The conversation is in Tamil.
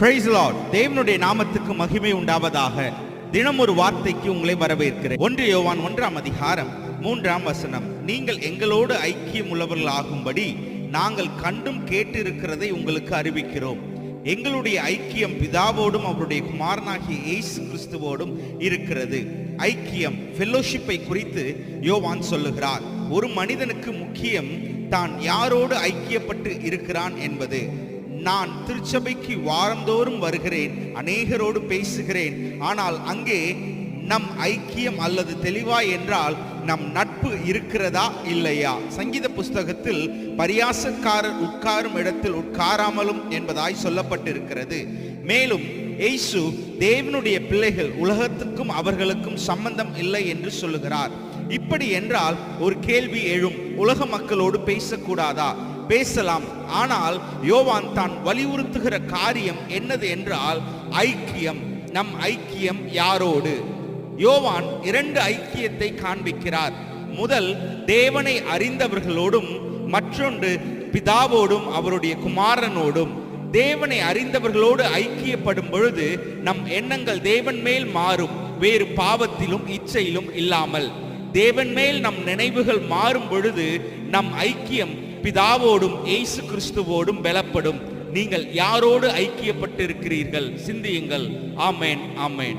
பிரைஸ் லார்ட் தேவனுடைய நாமத்துக்கு மகிமை உண்டாவதாக. தினம் ஒரு வார்த்தைக்கு உங்களை வரவேற்கிறேன். ஒன்று யோவான் ஒன்றாம் அதிகாரம் மூன்றாம் வசனம். நீங்கள் எங்களோடு ஐக்கியம் உள்ளவர்களாகும்படி நாங்கள் கண்டும் கேட்டு இருக்கிறதை உங்களுக்கு அறிவிக்கிறோம். எங்களுடைய ஐக்கியம் பிதாவோடும் அவருடைய குமாரனாகிய இயேசு கிறிஸ்துவோடும் இருக்கிறது. ஐக்கியம் ஃபெல்லோஷிப்பை குறித்து யோவான் சொல்லுகிறார். ஒரு மனிதனுக்கு முக்கியம் தான் யாரோடு ஐக்கியப்பட்டு இருக்கிறான் என்பது. நான் திருச்சபைக்கு வாரந்தோறும் வருகிறேன் அநேகரோடு பேசுகிறேன். ஆனால் அங்கே நம் ஐக்கியம் அல்லது தெளிவா என்றால் நம் நட்பு இருக்கிறதா இல்லையா? சங்கீத புஸ்தகத்தில் பரியாசக்காரர் உட்காரும் இடத்தில் உட்காராமலும் என்பதாய் சொல்லப்பட்டிருக்கிறது. மேலும் எய்சு தேவனுடைய பிள்ளைகள் உலகத்துக்கும் அவர்களுக்கும் சம்பந்தம் இல்லை என்று சொல்லுகிறார். இப்படி என்றால் ஒரு கேள்வி எழும் உலக மக்களோடு பேசக்கூடாதா? பேசலாம். ஆனால் யோவான் தான் வலியுறுத்துகிற காரியம் என்னது என்றால் ஐக்கியம். நம் ஐக்கியம் யாரோடு? யோவான் இரண்டு ஐக்கியத்தை காண்பிக்கிறார். முதல் தேவனை அறிந்தவர்களோடும் மற்றொன்று பிதாவோடும் அவருடைய குமாரனோடும். தேவனை அறிந்தவர்களோடு ஐக்கியப்படும் பொழுது நம் எண்ணங்கள் தேவன் மேல் மாறும். வேறு பாவத்திலும் இச்சையிலும் இல்லாமல். தேவன் மேல் நம் நினைவுகள் மாறும் பொழுது நம் ஐக்கியம் பிதாவோடும் இயேசு கிறிஸ்துவோடும் பலப்படும். நீங்கள் யாரோடு ஐக்கியப்பட்டிருக்கிறீர்கள்? சிந்தியுங்கள். ஆமேன் ஆமேன்.